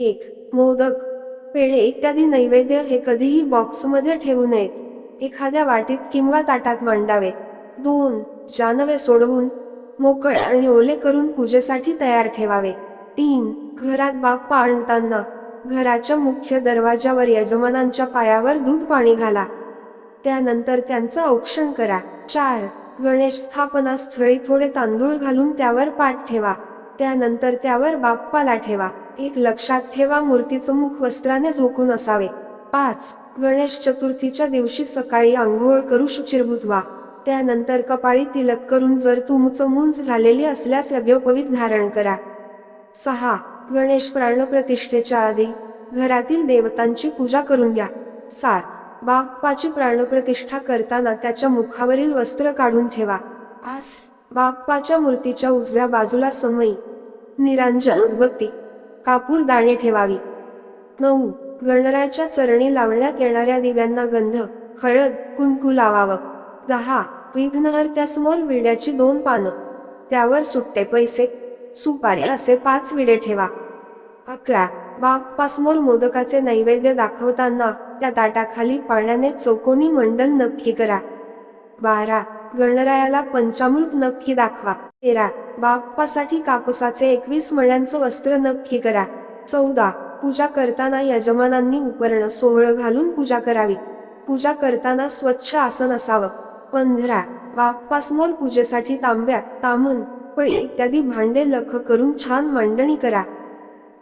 एक मोदक पेढे इत्यादी नैवेद्य हे कधीही बॉक्समध्ये ठेवू नयेत. एखाद्या वाटीत किंवा ताटात मांडावे. दोन जानवे सोडवून मोकळ आणि ओले करून पूजेसाठी तयार ठेवावे. तीन घरात बाप्पा आणताना घराच्या मुख्य दरवाजावर यजमानांच्या पायावर दूध पाणी घाला. त्यानंतर त्यांचं औक्षण करा. चार गणेश स्थापना स्थळी थोडे तांदूळ घालून त्यावर पाठ ठेवा. त्यानंतर त्यावर बाप्पाला ठेवा. एक लक्षात ठेवा मूर्तीचं मुख वस्त्राने झोकून असावे. पाच गणेश चतुर्थीच्या दिवशी सकाळी आंघोळ करू शुचिरभूत व्हा. त्यानंतर कपाळी तिलक करून जर तुमचं मुंज झालेली असल्यास यज्ञोपवीत धारण करा. सहा गणेश प्राणप्रतिष्ठेच्या आधी घरातील देवतांची पूजा करून घ्या. सात बाप्पाची प्राणप्रतिष्ठा करताना त्याच्या मुखावरील वस्त्र काढून ठेवा. आठ बाप्पाच्या मूर्तीच्या उजव्या बाजूला समई निरांजन उदबत्ती कापूर दाणे ठेवावी. नऊ. गणरायाच्या चरणी लावण्यात येणाऱ्या दिव्यांना गंध हळद कुंकू लावावं. दहा. विघ्नहर त्यासमोर विड्याची दोन पानं. त्यावर सुट्टे पैसे सुपारी असे पाच विडे ठेवा. अकरा. बाप्पासमोर मोदकाचे नैवेद्य दाखवताना त्या ताटाखाली पाण्याने चौकोनी मंडल नक्की करा. बारा. गणरायाला पंचामृत नक्की दाखवा. तेरा. बाप्पासाठी कापसाचे एकवीस मळ्यांचं वस्त्र नक्की करा. चौदा. पूजा करताना यजमानांनी उपरण सोहळं घालून पूजा करावी. पूजा करताना स्वच्छ आसन असावं. पंधरा. बाप्पासमोर पूजेसाठी तांब्या तामन पळी इत्यादी भांडे लख करून छान मांडणी करा.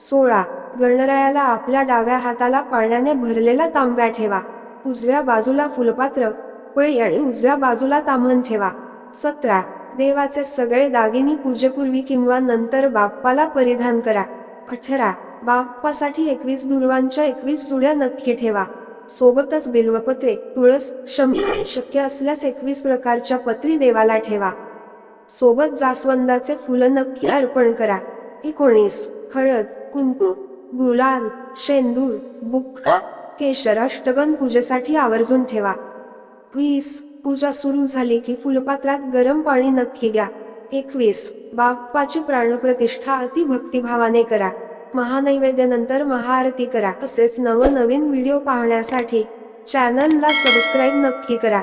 सोळा. गणरायाला आपल्या डाव्या हाताला पाण्याने भरलेला तांब्या ठेवा. उजव्या बाजूला फुलपात्र पळी आणि उजव्या बाजूला ताम्हण ठेवा. सतरा. देवाचे सगळे दागिनी पूजेपूर्वी किंवा नंतर बाप्पाला परिधान करा. अठरा. बाप्पासाठी एकवीस दुर्वांच्या एकवीस जुड्या नक्की ठेवा. सोबतच बिल्वपत्रे तुळस शमी शक्य असल्यास एकवीस प्रकारच्या पत्री देवाला ठेवा. सोबत जास्वंदाचे फुलं नक्की अर्पण करा. एकोणीस. हळद कुंकू गुलाल शेंदूर बुक्का केशर अष्टगन पूजेसाठी आवर्जून ठेवा. वीस. पूजा सुरू झाली की फुलपात्रात गरम पाणी नक्की घ्या. एकवीस. बाप्पाची प्राणप्रतिष्ठा अति भक्तिभावाने करा. महानैवेद्यानंतर महाआरती करा. तसेच नवनवीन व्हिडिओ पाहण्यासाठी चॅनलला सबस्क्राईब नक्की करा.